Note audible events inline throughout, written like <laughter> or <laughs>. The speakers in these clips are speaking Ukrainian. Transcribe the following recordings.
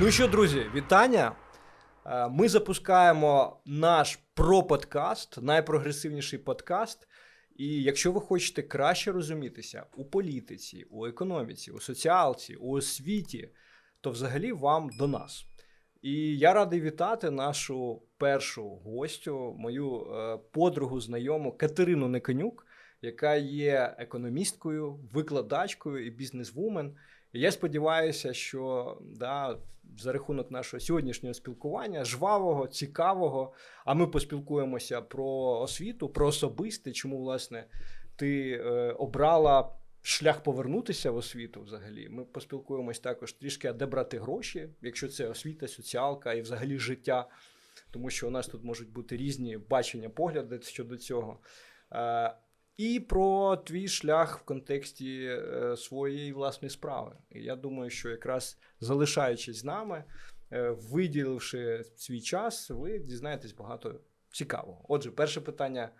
Ну що, друзі, вітання. Е, Ми запускаємо наш про-подкаст, найпрогресивніший подкаст. І якщо ви хочете краще розумітися у політиці, у економіці, у соціалці, у освіті, то взагалі вам до нас. І я радий вітати нашу першу гостю, мою е, подругу, знайому Катерину Неконюк, яка є економісткою, викладачкою і бізнесвумен. Я сподіваюся, що да, за рахунок нашого сьогоднішнього спілкування, жвавого, цікавого, а ми поспілкуємося про освіту, про особисте, чому власне ти е, обрала шлях повернутися в освіту взагалі. Ми поспілкуємось також трішки, а де брати гроші, якщо це освіта, соціалка і взагалі життя, тому що у нас тут можуть бути різні бачення, погляди щодо цього. І про твій шлях в контексті е, своєї власної справи. І я думаю, що якраз залишаючись з нами, е, виділивши свій час, ви дізнаєтесь багато цікавого. Отже, перше питання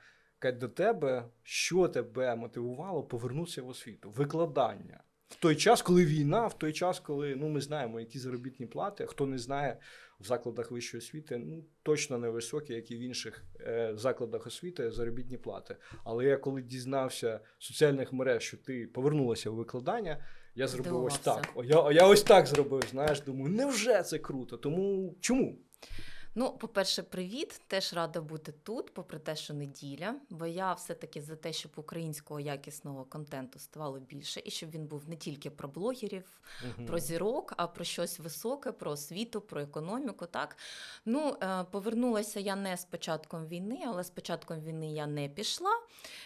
до тебе: що тебе мотивувало повернутися в освіту? Викладання. В той час, коли війна, в той час, коли ну ми знаємо, які заробітні плати, хто не знає в закладах вищої освіти, ну точно не високі, як і в інших е, закладах освіти заробітні плати. Але я коли дізнався з соціальних мереж, що ти повернулася у викладання, я зробив ось так. О, я, я ось так зробив. Знаєш, думаю, невже це круто? Тому чому? Ну, по-перше, привіт. Теж рада бути тут, попри те, що неділя. Бо я все-таки за те, щоб українського якісного контенту ставало більше, і щоб він був не тільки про блогерів, угу. про зірок, а про щось високе, про освіту, про економіку. Так ну е, повернулася я не з початком війни, але з початком війни я не пішла.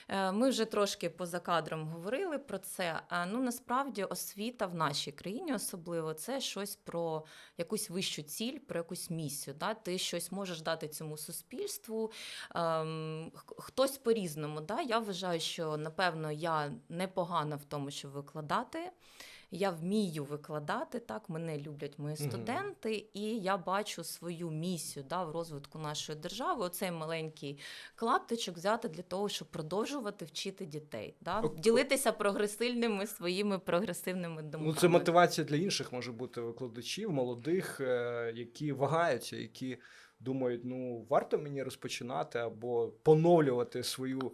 Е, Ми вже трошки поза кадром говорили про це. Ну насправді освіта в нашій країні, особливо, це щось про якусь вищу ціль, про якусь місію. Да? Ти щось можеш дати цьому суспільству. Ем, хтось по-різному. Да? Я вважаю, що напевно я непогана в тому, щоб викладати. Я вмію викладати, так мене люблять мої студенти, і я бачу свою місію да, в розвитку нашої держави. Оцей маленький клаптичок взяти для того, щоб продовжувати вчити дітей, да? Ділитися прогресивними своїми прогресивними думками. Ну, це мотивація для інших може бути викладачів, молодих, е, які вагаються, які думають, ну варто мені розпочинати або поновлювати свою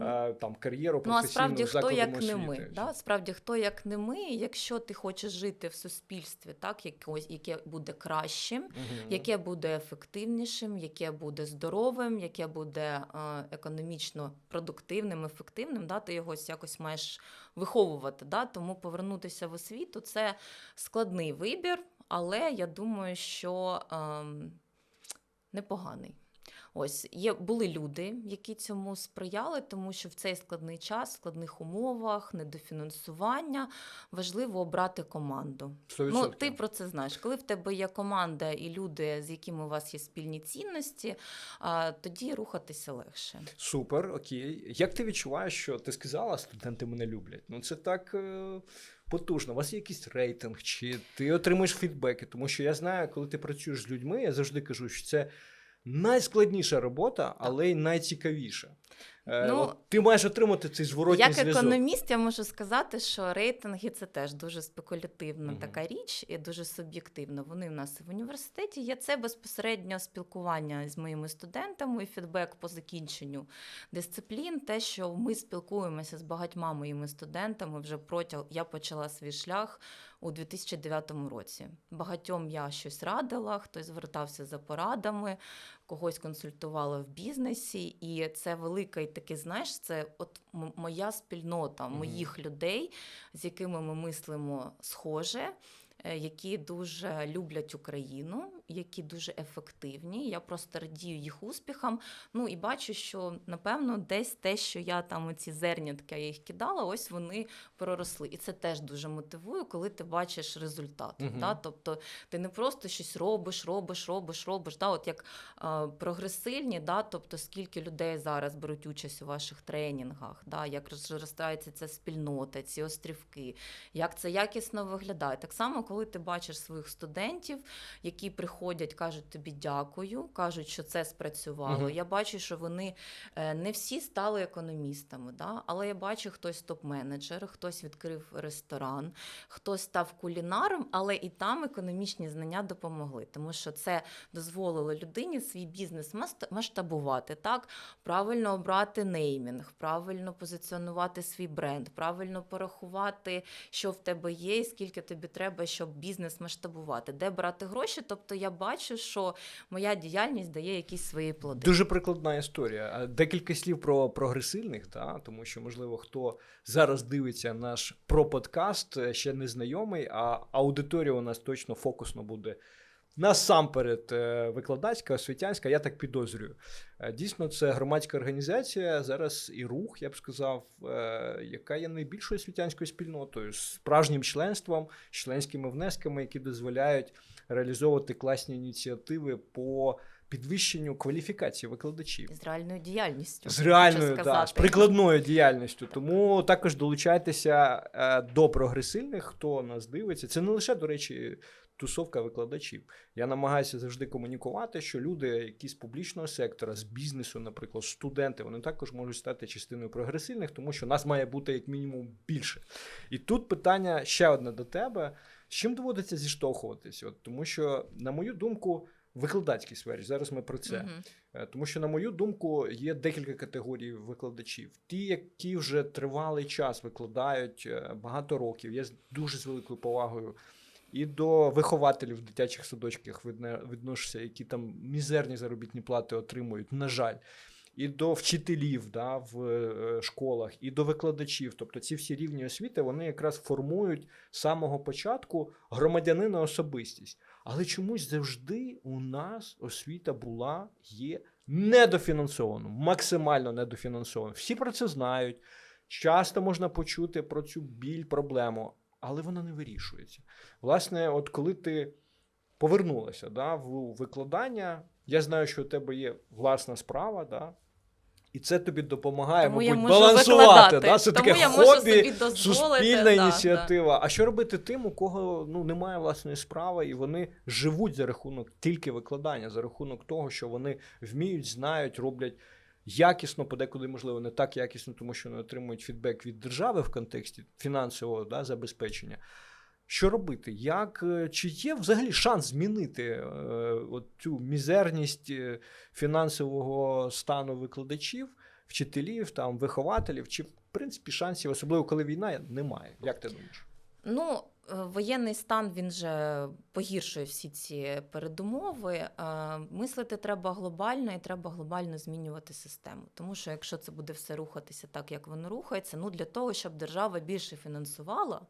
е, там кар'єру Ну, а справді хто як не ми, да? справді хто як не ми, якщо ти хочеш жити в суспільстві, так якось, яке буде кращим, Мгм. яке буде ефективнішим, яке буде здоровим, яке буде е, економічно продуктивним, ефективним, да, ти його якось маєш виховувати. Да? Тому повернутися в освіту це складний вибір, але я думаю, що ем, непоганий. Ось є були люди, які цьому сприяли, тому що в цей складний час, в складних умовах, недофінансування важливо обрати команду. 100%. Ну, ти про це знаєш. Коли в тебе є команда і люди, з якими у вас є спільні цінності, а, тоді рухатися легше. Супер, окей. Як ти відчуваєш, що ти сказала, студенти мене люблять? Ну це так е, потужно. У вас є якийсь рейтинг, чи ти отримуєш фідбеки? Тому що я знаю, коли ти працюєш з людьми, я завжди кажу, що це найскладніша робота, але й найцікавіша. Е, Ну, от ти маєш отримати цей зворотній Як зв'язок. економіст, я можу сказати, що рейтинги це теж дуже спекулятивна Мгм. така річ і дуже суб'єктивна. Вони в нас в університеті є це безпосередньо спілкування з моїми студентами, фідбек по закінченню дисциплін. Те, що ми спілкуємося з багатьма моїми студентами вже протягом я почала свій шлях у 2009 році. Багатьом я щось радила, хтось звертався за порадами, когось консультувала в бізнесі, і це велика і таке, знаєш, це от моя спільнота, моїх людей, з якими ми мислимо схоже. е, Які дуже люблять Україну, які дуже ефективні. Я просто радію їх успіхам. Ну і бачу, що напевно десь те, що я там оці зернятки я їх кидала, ось вони проросли. І це теж дуже мотивує, коли ти бачиш результат. Мгм. Да? Тобто ти не просто щось робиш, робиш, робиш, робиш. Да? От як е, прогресивні, да? тобто скільки людей зараз беруть участь у ваших тренінгах, да? як розростається ця спільнота, ці острівки, як це якісно виглядає. Так само, коли ти бачиш своїх студентів, які приходять. Заходять, кажуть тобі дякую, кажуть, що це спрацювало. Мгм. Я бачу, що вони е, не всі стали економістами, да? але я бачу, хтось топ-менеджер, хтось відкрив ресторан, хтось став кулінаром, але і там економічні знання допомогли, тому що це дозволило людині свій бізнес масштабувати, так? правильно обрати неймінг, правильно позиціонувати свій бренд, правильно порахувати, що в тебе є, і скільки тобі треба, щоб бізнес масштабувати, де брати гроші. Тобто я бачу, що моя діяльність дає якісь свої плоди. Дуже прикладна історія. Декілька слів про прогресивних, та, тому що, можливо, хто зараз дивиться наш про подкаст, е, ще не знайомий, а аудиторія у нас точно фокусно буде. Насамперед, е, викладацька, освітянська, я так підозрюю. Е, Дійсно, це громадська організація, зараз і рух, я б сказав, яка є найбільшою освітянською спільнотою, з справжнім членством, членськими внесками, які дозволяють реалізовувати класні ініціативи по підвищенню кваліфікації викладачів. З реальною діяльністю. З реальною, да, з прикладною діяльністю. Тому також долучайтеся е, до прогресивних, хто нас дивиться. Це не лише, до речі, тусовка викладачів. Я намагаюся завжди комунікувати, що люди, які з публічного сектора, з бізнесу, наприклад, студенти, вони також можуть стати частиною прогресивних, тому що нас має бути як мінімум більше. І тут питання ще одне до тебе: з чим доводиться зіштовхуватись? От, тому що, на мою думку, в викладацькій сфері, зараз ми про це. Е, Тому що, на мою думку, є декілька категорій викладачів. Ті, які вже тривалий час викладають е, багато років. Я з дуже з великою повагою і до вихователів в дитячих садочках відношуся, які там мізерні заробітні плати отримують, на жаль. І до вчителів да, в е, школах, і до викладачів. Тобто ці всі рівні освіти вони якраз формують з самого початку громадянина особистість. Але чомусь завжди у нас освіта була, є недофінансовано, максимально недофінансовано. Всі про це знають. Часто можна почути про цю біль, проблему, але вона не вирішується. Власне, от коли ти повернулася да, в викладання, я знаю, що у тебе є власна справа, да, і це тобі допомагає, Тому я мабуть, можу балансувати. викладати. Да? Це Тому таке я можу хобі, дозволити, суспільна да, ініціатива. А що робити тим, у кого ну, немає власної справи, і вони живуть за рахунок тільки викладання, за рахунок того, що вони вміють, знають, роблять якісно, подекуди, можливо, не так якісно, тому що не отримують фідбек від держави в контексті фінансового да, забезпечення. Що робити? Як, е, чи є взагалі шанс змінити е, цю мізерність е, фінансового стану викладачів, вчителів, там, вихователів? Чи в принципі шансів, особливо коли війна, немає? Як ти думаєш? Ну, е, воєнний стан він же погіршує всі ці передумови. Мислити треба глобально і треба глобально змінювати систему. Тому що якщо це буде все рухатися так, як воно рухається, ну для того, щоб держава більше фінансувала.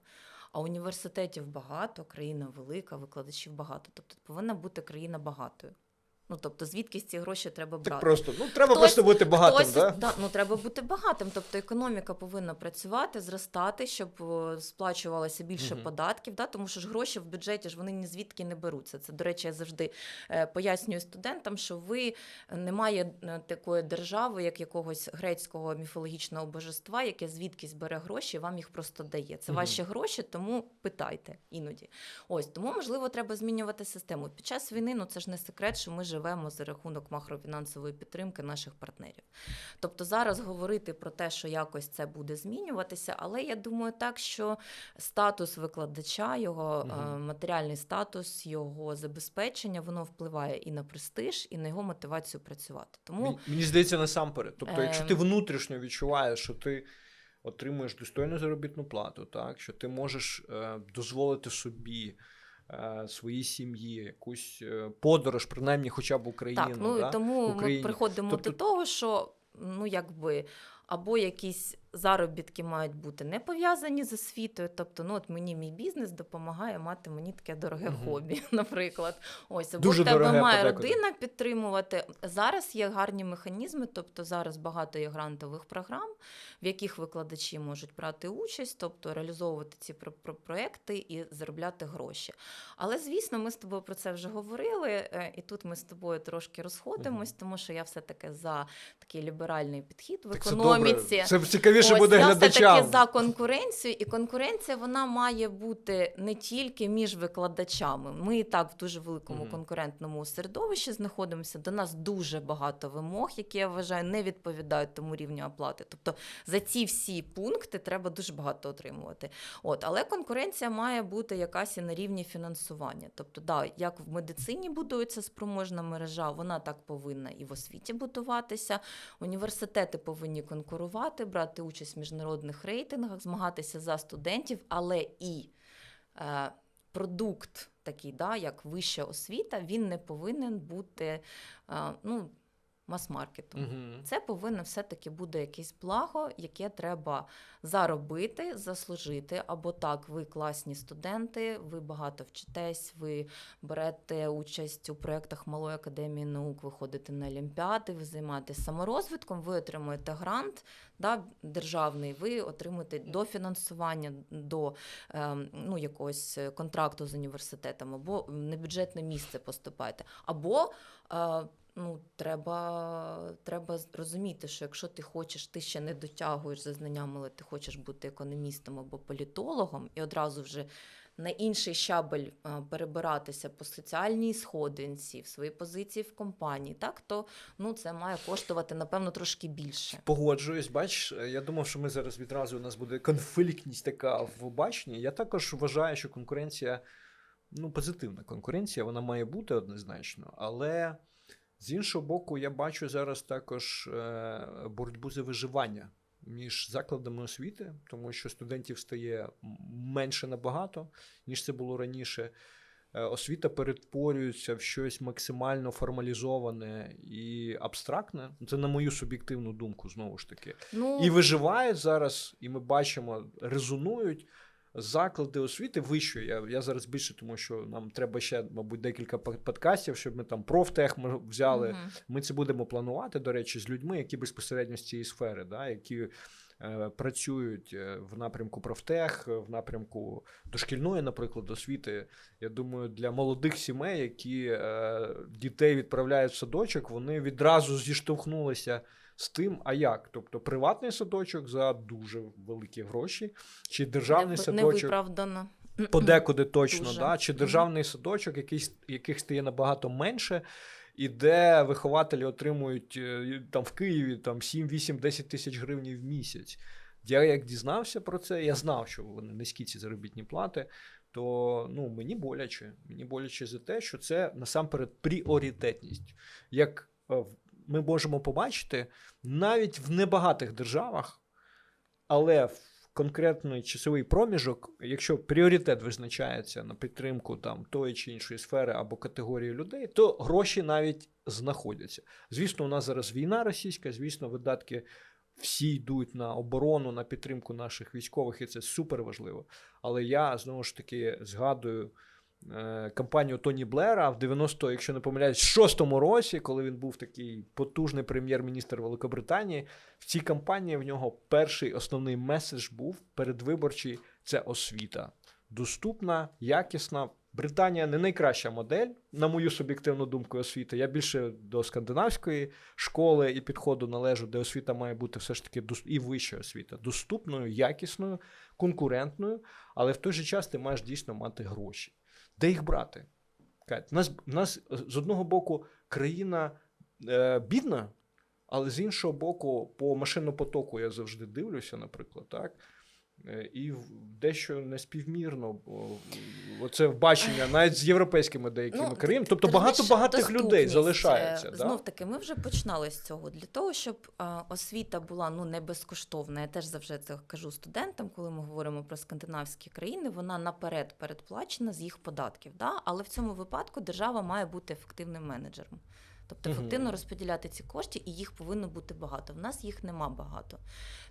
А університетів багато, країна велика, викладачів багато. Тобто повинна бути країна багатою. Ну тобто, звідки ці гроші треба брати? Так просто ну треба Хтось- просто бути багатим, Хтось, да? да, ну треба бути багатим. Тобто економіка повинна працювати, зростати, щоб сплачувалося більше Мгм. податків. Да? Тому що ж гроші в бюджеті ж вони ні звідки не беруться. Це, до речі, я завжди е, пояснюю студентам, що ви немає е, такої держави, як якогось грецького міфологічного божества, яке звідкись бере гроші, і вам їх просто дає. Це Мгм. ваші гроші, тому питайте іноді. Ось тому можливо треба змінювати систему. Під час війни ну це ж не секрет, що ми живемо за рахунок макрофінансової підтримки наших партнерів. Тобто зараз говорити про те, що якось це буде змінюватися, але я думаю так, що статус викладача, його е, матеріальний статус, його забезпечення, воно впливає і на престиж, і на його мотивацію працювати. Тому Мені, мені здається, насамперед. Тобто, якщо ти Ем. внутрішньо відчуваєш, що ти отримуєш достойну заробітну плату, так, що ти можеш е, дозволити собі. Е, Своїй сім'ї, якусь е, подорож, принаймні, хоча б Україну. Так, ну да? тому Україні. ми приходимо Тобто- до того, що ну якби або якісь заробітки мають бути не пов'язані з освітою. Тобто, ну от мені мій бізнес допомагає мати мені таке дороге Мгм. хобі, <laughs> наприклад. Ось або Дуже в тебе дороге має подекуди. родина підтримувати. Зараз є гарні механізми, тобто зараз багато є грантових програм, в яких викладачі можуть брати участь, тобто реалізовувати ці про- про- проекти і заробляти гроші. Але звісно, ми з тобою про це вже говорили, е, і тут ми з тобою трошки розходимось, тому що я все таки за такий ліберальний підхід в Так це економіці. добре. Це цікавіше Ось, буде я глядачам. все-таки за конкуренцію, і конкуренція вона має бути не тільки між викладачами. Ми і так в дуже великому Мгм. конкурентному середовищі знаходимося. До нас дуже багато вимог, які я вважаю не відповідають тому рівню оплати. Тобто за ці всі пункти треба дуже багато отримувати. От, але конкуренція має бути якась і на рівні фінансування. Тобто, да, як в медицині будується спроможна мережа, вона так повинна і в освіті будуватися. Університети повинні конкурувати, брати участь в міжнародних рейтингах, змагатися за студентів, але і е, продукт такий, да, як вища освіта, він не повинен бути е, ну, мас-маркетом. Мгм. Це повинно все-таки буде якесь благо, яке треба заробити, заслужити. Або так, ви класні студенти, ви багато вчитесь, ви берете участь у проєктах Малої академії наук, ви ходите на олімпіади, ви займаєтесь саморозвитком, ви отримуєте грант да, державний, ви отримуєте дофінансування до ем, ну, якогось контракту з університетом, або в небюджетне місце поступаєте. Або е, ну, треба, треба розуміти, що якщо ти хочеш, ти ще не дотягуєш за знаннями, але ти хочеш бути економістом або політологом, і одразу вже на інший щабель е, перебиратися по соціальній сходинці, в свої позиції в компанії, так то ну, це має коштувати, напевно, трошки більше. Погоджуюсь, бач, я думав, що ми зараз відразу у нас буде конфліктність така в баченні. Я також вважаю, що конкуренція, ну, позитивна конкуренція, вона має бути однозначно, але з іншого боку, я бачу зараз також е, боротьбу за виживання між закладами освіти, тому що студентів стає менше набагато, ніж це було раніше. Е, Освіта перетворюється в щось максимально формалізоване і абстрактне. Це на мою суб'єктивну думку, знову ж таки. Ну, І виживають зараз, і ми бачимо, резонують заклади освіти вищої. Я, я зараз більше, тому що нам треба ще, мабуть, декілька подкастів, щоб ми там профтех ми взяли. мгм. Ми це будемо планувати, до речі, з людьми, які безпосередньо з цієї сфери, да, які е, працюють е, в напрямку профтех, е, в напрямку дошкільної, наприклад, освіти. Я думаю, для молодих сімей, які е, дітей відправляють в садочок, вони відразу зіштовхнулися з тим, а як? Тобто приватний садочок за дуже великі гроші, чи державний не, садочок невиправдано. подекуди точно, Дуже. да? чи державний садочок, який, яких стає набагато менше, і де вихователі отримують е, там в Києві там 7, 8, 10 тисяч гривень в місяць. Я як дізнався про це, я знав, що вони низькі ці заробітні плати. То ну, мені боляче. Мені боляче за те, що це насамперед пріоритетність. Як е, ми можемо побачити, навіть в небагатих державах, але в конкретний часовий проміжок, якщо пріоритет визначається на підтримку там тої чи іншої сфери або категорії людей, то гроші навіть знаходяться. Звісно, у нас зараз війна російська, звісно, видатки всі йдуть на оборону, на підтримку наших військових, і це супер важливо. Але я знову ж таки згадую. Е, Кампанію Тоні Блера в 90, якщо не помиляюсь, 6-му році, коли він був такий потужний прем'єр-міністр Великобританії, в цій кампанії в нього перший основний меседж був передвиборчий це освіта. Доступна, якісна. Британія не найкраща модель, на мою суб'єктивну думку, освіти. Я більше до скандинавської школи і підходу належу, де освіта має бути все ж таки і вища освіта, доступною, якісною, конкурентною, але в той же час ти маєш дійсно мати гроші. Де їх брати? У нас, у нас е, з одного боку країна е, бідна, але з іншого боку, по машинопотоку я завжди дивлюся, наприклад, так. Е, І дещо неспівмірно о, оце бачення навіть з європейськими деякими Ну, країнами. Тобто багато багатих людей доступність, залишається. е, Знов таки, ми вже починали з цього. Для того, щоб е, освіта була ну не безкоштовна. Я теж завжди це кажу студентам, коли ми говоримо про скандинавські країни. Вона наперед передплачена з їх податків. Да? Але в цьому випадку держава має бути ефективним менеджером. Тобто ефективно розподіляти ці кошти, і їх повинно бути багато. В нас їх нема багато.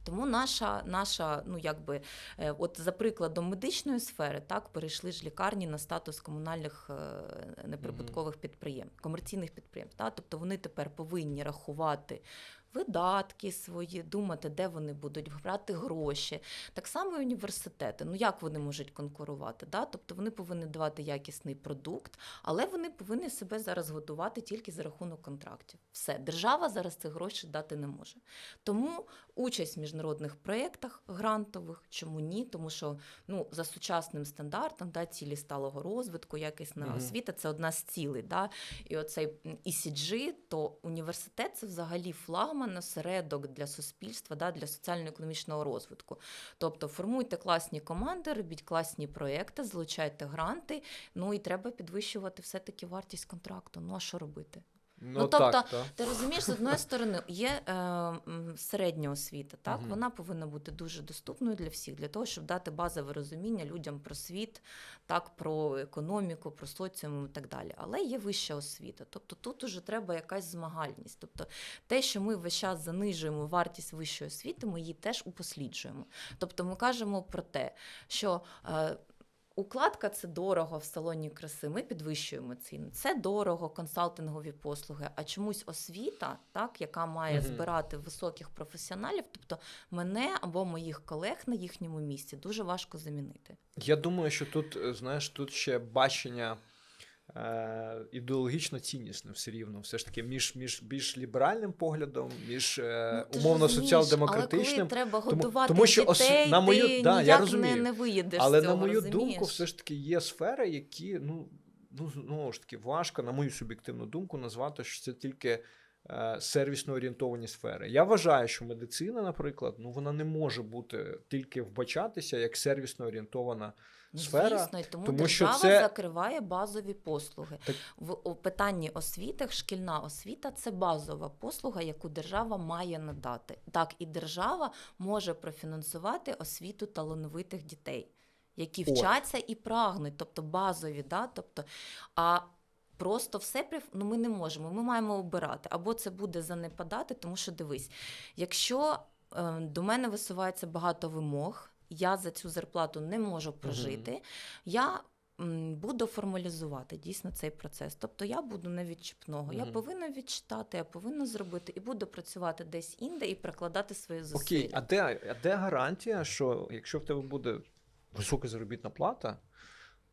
Тому наша, наша, ну якби, е, от за прикладом медичної сфери, так перейшли ж лікарні на статус комунальних е, неприбуткових підприємств, комерційних підприємств. Так? Тобто вони тепер повинні рахувати видатки свої, думати, де вони будуть брати гроші. Так само і університети. Ну як вони можуть конкурувати? Да? Тобто вони повинні давати якісний продукт, але вони повинні себе зараз готувати тільки за рахунок контрактів. Все, держава зараз цих грошей дати не може. Тому участь в міжнародних проєктах грантових, чому ні? Тому що ну, за сучасним стандартом да, цілі сталого розвитку, якісна Мгм. освіта це одна з цілей. Да? І оцей ECG, то університет це взагалі флагман, осередок для суспільства, да, для соціально-економічного розвитку. Тобто формуйте класні команди, робіть класні проекти, залучайте гранти. Ну і треба підвищувати все-таки вартість контракту. Ну а що робити? Ну, тобто, так, так. Ти розумієш, з одної сторони є е, середня освіта, так Мгм. вона повинна бути дуже доступною для всіх, для того, щоб дати базове розуміння людям про світ, так про економіку, про соціум і так далі. Але є вища освіта. Тобто тут уже треба якась змагальність. Тобто те, що ми весь час занижуємо вартість вищої освіти, ми її теж упосліджуємо. Тобто ми кажемо про те, що. Е, Укладка це дорого в салоні краси. Ми підвищуємо ціну. Це дорого, консалтингові послуги. А чомусь освіта, так, яка має збирати високих професіоналів, тобто мене або моїх колег на їхньому місці дуже важко замінити. Я думаю, що тут, е, знаєш, тут ще бачення е, ідеологічно ціннісне все рівно. Все ж таки, між, між більш ліберальним поглядом, між е, Ну, умовно соціал-демократичним. Але коли треба Тому- готувати тому що дітей, на мою- ти да, я розумію. Не, не виїдеш Але з цього, на мою думку, все ж таки є сфери, які ну, ну знову ж таки важко, на мою суб'єктивну думку, назвати, що це тільки е, сервісно орієнтовані сфери. Я вважаю, що медицина, наприклад, ну вона не може бути тільки вбачатися як сервісно орієнтована. Сфера, Звісно, і тому, тому що держава це- закриває базові послуги. Так- В питанні освіти, шкільна освіта це базова послуга, яку держава має надати. Так, і держава може профінансувати освіту талановитих дітей, які От. вчаться і прагнуть, тобто базові, да? тобто, а Просто все ну, ми не можемо. Ми маємо обирати. Або це буде занепадати, тому що дивись, якщо е, до мене висувається багато вимог, я за цю зарплату не можу прожити, я буду формалізувати дійсно цей процес. Тобто я буду не від чіпного. Я повинна відчитати, я повинна зробити і буду працювати десь інде і прикладати свої зусилля. Окей, а де, а де гарантія, що якщо в тебе буде висока заробітна плата,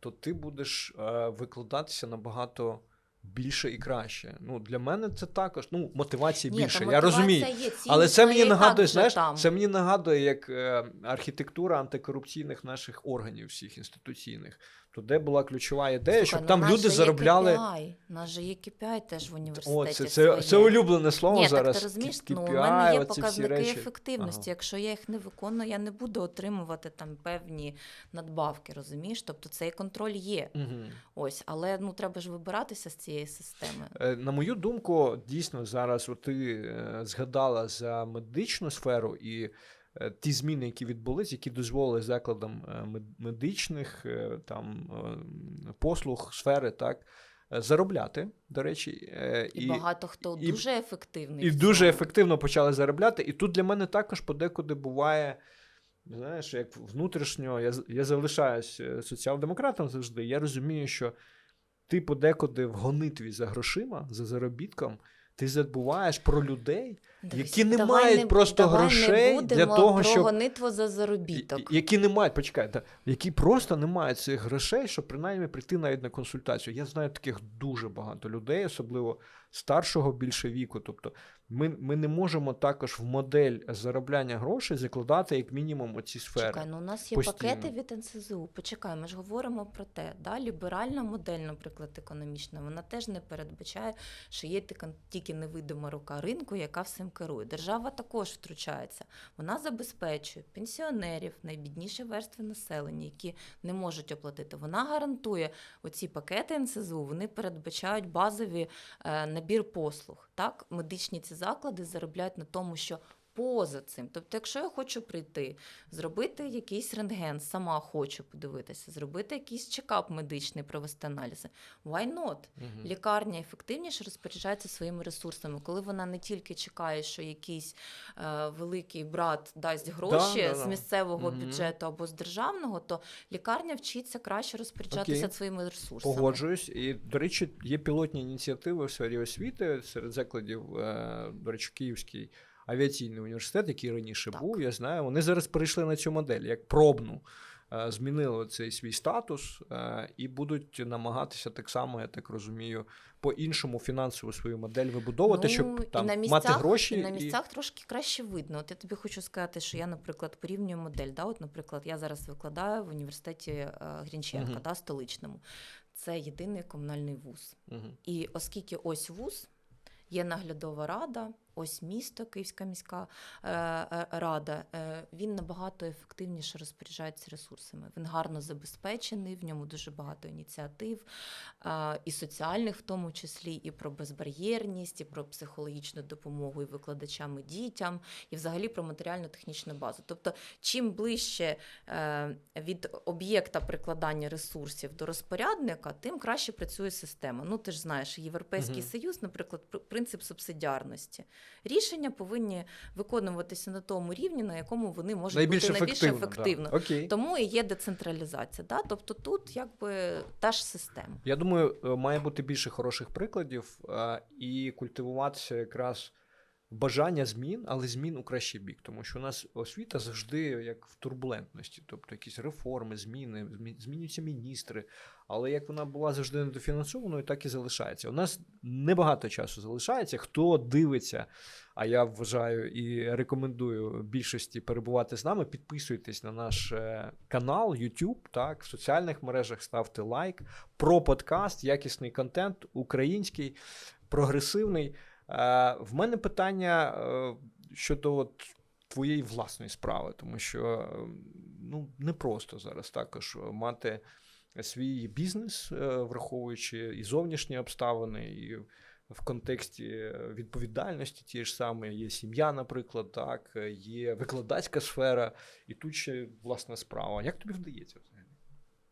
то ти будеш е, викладатися набагато більше і краще. Ну, для мене це також ну, мотивація Ні, більше. більше. Я розумію. є, Але це мені нагадує, знаєш, там. це мені нагадує як е, архітектура антикорупційних наших органів всіх інституційних. То де була ключова ідея, Слухай, щоб ну, там нас люди же є заробляли. KPI, У нас же є KPI теж в університеті. О, це, це, своє. це улюблене слово Ні, зараз. так ти розумієш, ну, у мене є оці всі показники речі. ефективності. Ага. Якщо я їх не виконую, я не буду отримувати там певні надбавки, розумієш? Тобто цей контроль є. Мгм. Ось, але ну треба ж вибиратися з цієї системи. Е, На мою думку, дійсно зараз от ти е, згадала за медичну сферу і ті зміни, які відбулись, які дозволили закладам е, медичних е, там е, послуг сфери, так е, заробляти. До речі, е, І, багато хто і- дуже ефективний. і дуже ефективно почали заробляти. І тут для мене також подекуди буває. Знаєш, як внутрішньо, я, я залишаюсь е, соціал-демократом завжди. Я розумію, що ти подекуди в гонитві за грошима, за заробітком, ти забуваєш про людей, які не давай мають не- просто давай грошей не для того, про щоб- гонитву за заробіток. які не мають, почекай, та, які просто не мають цих грошей, щоб принаймні прийти навіть на консультацію. Я знаю таких дуже багато людей, особливо старшого більше віку. Тобто, ми, ми не можемо також в модель заробляння грошей закладати як мінімум оці сфери. Чекай, ну у нас є постійно. пакети від НСЗУ. Почекай, ми ж говоримо про те. Да? Ліберальна модель, наприклад, економічна, вона теж не передбачає, що є тільки невидима рука ринку, яка всім керує. Держава також втручається. Вона забезпечує пенсіонерів, найбідніші верстви населення, які не можуть оплатити. Вона гарантує оці пакети НСЗУ, вони передбачають базові е, набір послуг. Так, медичні ці заклади заробляють на тому, що поза цим. Тобто, якщо я хочу прийти, зробити якийсь рентген, сама хочу подивитися, зробити якийсь чекап медичний, провести аналізи. Why not? Мгм. Лікарня ефективніше розпоряджається своїми ресурсами, коли вона не тільки чекає, що якийсь е, великий брат дасть гроші да, з да. місцевого Мгм. бюджету або з державного, то лікарня вчиться краще розпоряджатися Окей. своїми ресурсами. Погоджуюсь. І, до речі, є пілотні ініціативи в сфері освіти серед закладів, е, до речі, Київський авіаційний університет, який раніше Так. був, я знаю. Вони зараз перейшли на цю модель як пробну. е, Змінили цей свій статус е, і будуть намагатися так само, я так розумію, по-іншому фінансову свою модель вибудовувати, щоб Ну, там і на мати гроші. І на місцях трошки краще видно. От я тобі хочу сказати, що я, наприклад, порівнюю модель. Да? От, наприклад, я зараз викладаю в університеті е, Грінченка, Мгм. да, столичному. Це єдиний комунальний вуз. Мгм. І оскільки ось вуз, є наглядова рада, ось місто, Київська міська е, е, рада, е, він набагато ефективніше розпоряджається ресурсами. Він гарно забезпечений, в ньому дуже багато ініціатив, і соціальних, в тому числі, і про безбар'єрність, і про психологічну допомогу і викладачам, і дітям, і взагалі про матеріально-технічну базу. Тобто, чим ближче від об'єкта прикладання ресурсів до розпорядника, тим краще працює система. Ну, ти ж знаєш, Європейський Мгм. Союз, наприклад, пр- принцип субсидіарності. Рішення повинні виконуватися на тому рівні, на якому вони можуть Найбільш бути найбільш ефективно. ефективно. Да. Окей. Тому і є децентралізація. Да? Тобто тут якби та ж система. Я думаю, е, має бути більше хороших прикладів е, і культивуватися якраз бажання змін, але змін у кращий бік. Тому що у нас освіта завжди як в турбулентності, тобто якісь реформи, зміни, змінюються міністри. Але як вона була завжди недофінансованою, так і залишається. У нас небагато часу залишається. Хто дивиться, а я вважаю і рекомендую більшості перебувати з нами. Підписуйтесь на наш е, канал YouTube, так, в соціальних мережах ставте лайк. Про подкаст, якісний контент, український, прогресивний. Е, в мене питання е, щодо от твоєї власної справи, тому що е, ну, непросто зараз також мати свій бізнес, е, враховуючи і зовнішні обставини, і в контексті відповідальності тієї ж самої є сім'я, наприклад, так, є викладацька сфера, і тут ще власна справа. Як тобі вдається взагалі?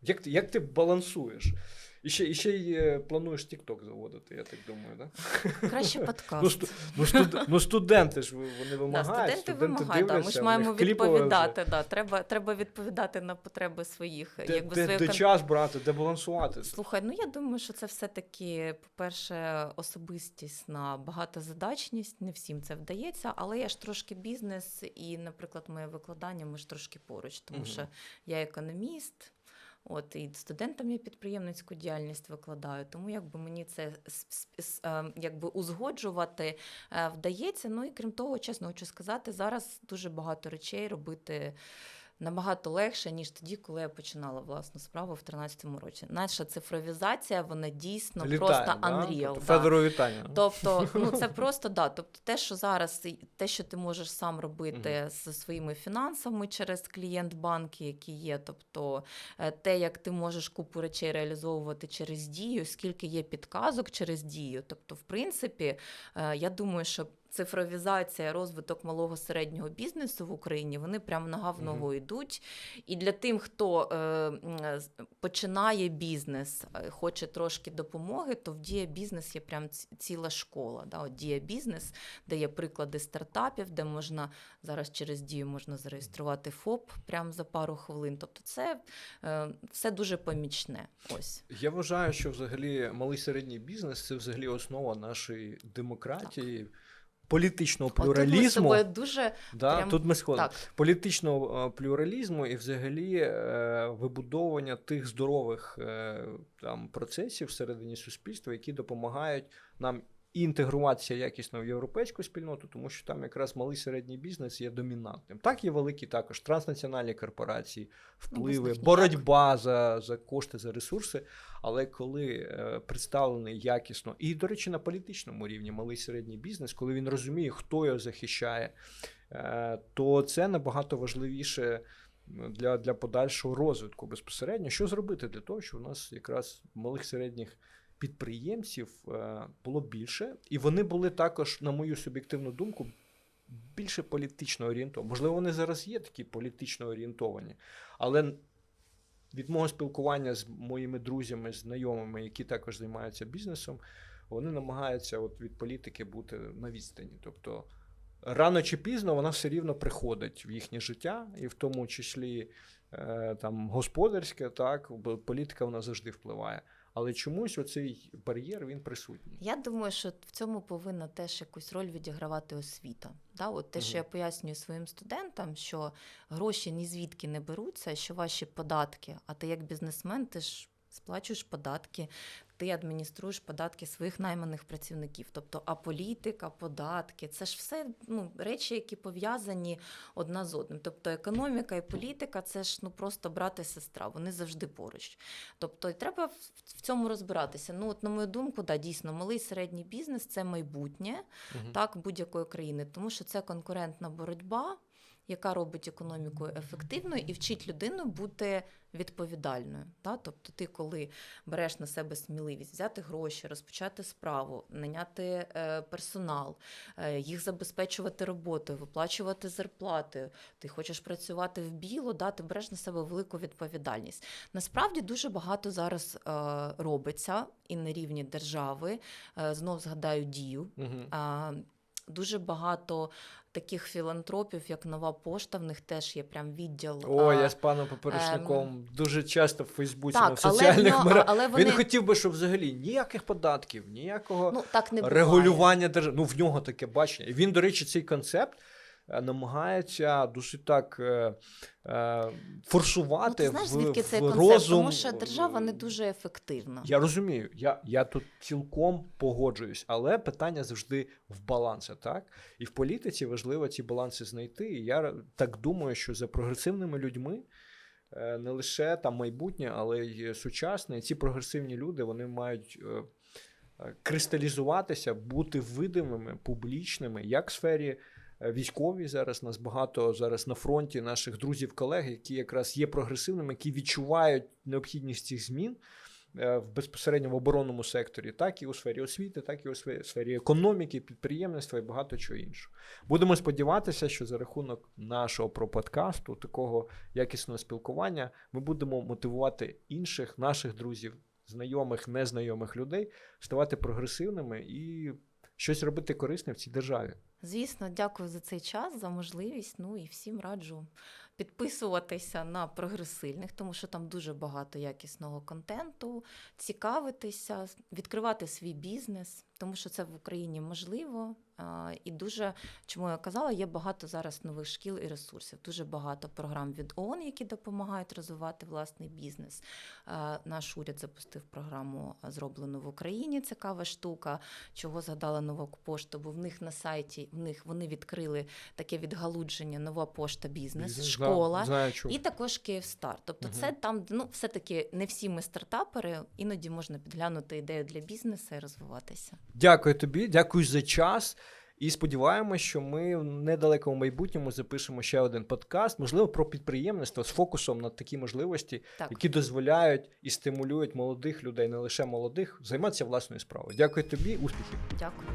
Як ти, як ти балансуєш? І ще, і ще й е, плануєш TikTok заводити, я так думаю, так? Краще <laughs> Ну, подкаст. сту, ну, студ, ну студенти ж вони Да, вимагають. студенти вимагають, да, ми ж маємо відповідати. Да, треба, треба відповідати на потреби своїх. Де, якби, де, своєї де час брати, де балансувати? Слухай, ну я думаю, що це все-таки, по-перше, особистісна багатозадачність. Не всім це вдається, але я ж трошки бізнес, і, наприклад, моє викладання ми ж трошки поруч, тому Мгм. що я економіст. От і студентам я підприємницьку діяльність викладаю, тому якби мені це якби узгоджувати е, вдається. Ну і крім того, чесно хочу сказати, зараз дуже багато речей робити набагато легше, ніж тоді, коли я починала власну справу в 13-му році. Наша цифровізація, вона дійсно Літає, просто да? unreal. Тобто, да. Федору вітання. Тобто, ну це <laughs> просто да. Тобто, те, що зараз те, що ти можеш сам робити Мгм. зі своїми фінансами через клієнт банки, які є, тобто е, те, як ти можеш купу речей реалізовувати через дію, скільки є підказок через дію. Тобто, в принципі, е, я думаю, що. Цифровізація, розвиток малого середнього бізнесу в Україні вони прямо нога в ногу йдуть. І для тим, хто е, починає бізнес, е, хоче трошки допомоги, то в Дія бізнес є прям ціла школа. Да? От Дія бізнес, де є приклади стартапів, де можна зараз через дію можна зареєструвати ФОП прямо за пару хвилин. Тобто, це е, все дуже помічне. Ось Я вважаю, що взагалі малий середній бізнес це взагалі основа нашої демократії, політичного От тут ми з плюралізму. тобою дуже Да, прям- тут ми сходимо. так. Політичного е, плюралізму і взагалі е, вибудовування тих здорових е, там, процесів всередині суспільства, які допомагають нам і інтегруватися якісно в європейську спільноту, тому що там якраз малий середній бізнес є домінантним. Так є великі також транснаціональні корпорації, впливи, боротьба за, за кошти, за ресурси. Але коли е, представлений якісно, і, до речі, на політичному рівні малий середній бізнес, коли він розуміє, хто його захищає, е, то це набагато важливіше для, для подальшого розвитку безпосередньо. Що зробити для того, щоб у нас якраз малих середніх підприємців е, було більше, і вони були також, на мою суб'єктивну думку, більше політично орієнтовані. Можливо, вони зараз є такі політично орієнтовані, але від мого спілкування з моїми друзями, знайомими, які також займаються бізнесом, вони намагаються от від політики бути на відстані. Тобто рано чи пізно вона все рівно приходить в їхнє життя, і в тому числі е, там господарське, так, політика вона завжди впливає. Але чомусь оцей бар'єр він присутній. Я думаю, що в цьому повинна теж якусь роль відігравати освіта. Да? От те, що я пояснюю своїм студентам, що гроші ні звідки не беруться, що ваші податки, а ти як бізнесмен, ти ж сплачуєш податки, ти адмініструєш податки своїх найманих працівників. Тобто, а політика, податки це ж все ну, речі, які пов'язані одна з одним. Тобто економіка і політика це ж ну просто брат і сестра, вони завжди поруч. Тобто і треба в цьому розбиратися. Ну, от, на мою думку, да, дійсно, малий і середній бізнес це майбутнє Мгм. так, будь-якої країни, тому що це конкурентна боротьба, яка робить економіку ефективною і вчить людину бути відповідальною. Да? Тобто, ти, коли береш на себе сміливість взяти гроші, розпочати справу, наняти е, персонал, е, їх забезпечувати роботою, виплачувати зарплати, ти хочеш працювати в біло, да? ти береш на себе велику відповідальність. Насправді дуже багато зараз е, робиться і на рівні держави. Знов згадаю дію. Мгм. Дуже багато таких філантропів, як нова пошта, в них теж є прям відділ. О, а, я з паном поперечником дуже часто в Фейсбуці так, на в соціальних але, мережах. але вони- Він хотів би, щоб взагалі ніяких податків, ніякого ну, так не регулювання держави. Ну, в нього таке бачення. І він, до речі, цей концепт намагається досить так е, е, Ну, форсувати ти знаєш, в, звідки цей в концепт? розум. Тому що держава не дуже ефективна. Я розумію, я, я тут цілком погоджуюсь, але питання завжди в балансі, так? І в політиці важливо ці баланси знайти. І я так думаю, що за прогресивними людьми е, не лише там майбутнє, але й сучасне. І ці прогресивні люди вони мають. е, е, Кристалізуватися, бути видимими, публічними, як в сфері військовій зараз нас багато зараз на фронті наших друзів, колег, які якраз є прогресивними, які відчувають необхідність цих змін е, в безпосередньо в оборонному секторі, так і у сфері освіти, так і у сфері економіки, підприємництва і багато чого іншого. Будемо сподіватися, що за рахунок нашого про подкасту, такого якісного спілкування, ми будемо мотивувати інших наших друзів, знайомих, незнайомих людей ставати прогресивними і щось робити корисне в цій державі. Звісно, дякую за цей час, за можливість. Ну і всім раджу підписуватися на прогресильних, тому що там дуже багато якісного контенту, цікавитися, відкривати свій бізнес, тому що це в Україні можливо. І дуже, чому я казала, є багато зараз нових шкіл і ресурсів. Дуже багато програм від ООН, які допомагають розвивати власний бізнес. Наш уряд запустив програму зроблену в Україні. Цікава штука. Чого згадала нова пошту? Бо в них на сайті в них вони відкрили таке відгалудження нова пошта бізнес, Бізнес, школа. знаю. І також Київстар. Тобто, Мгм. це там, ну, все-таки не всі ми стартапери, іноді можна підглянути ідею для бізнесу і розвиватися. Дякую тобі, дякую за час. І сподіваємося, що ми в недалекому майбутньому запишемо ще один подкаст, можливо, про підприємництво з фокусом на такі можливості, Так. які дозволяють і стимулюють молодих людей, не лише молодих, займатися власною справою. Дякую тобі, успіхів. Дякую.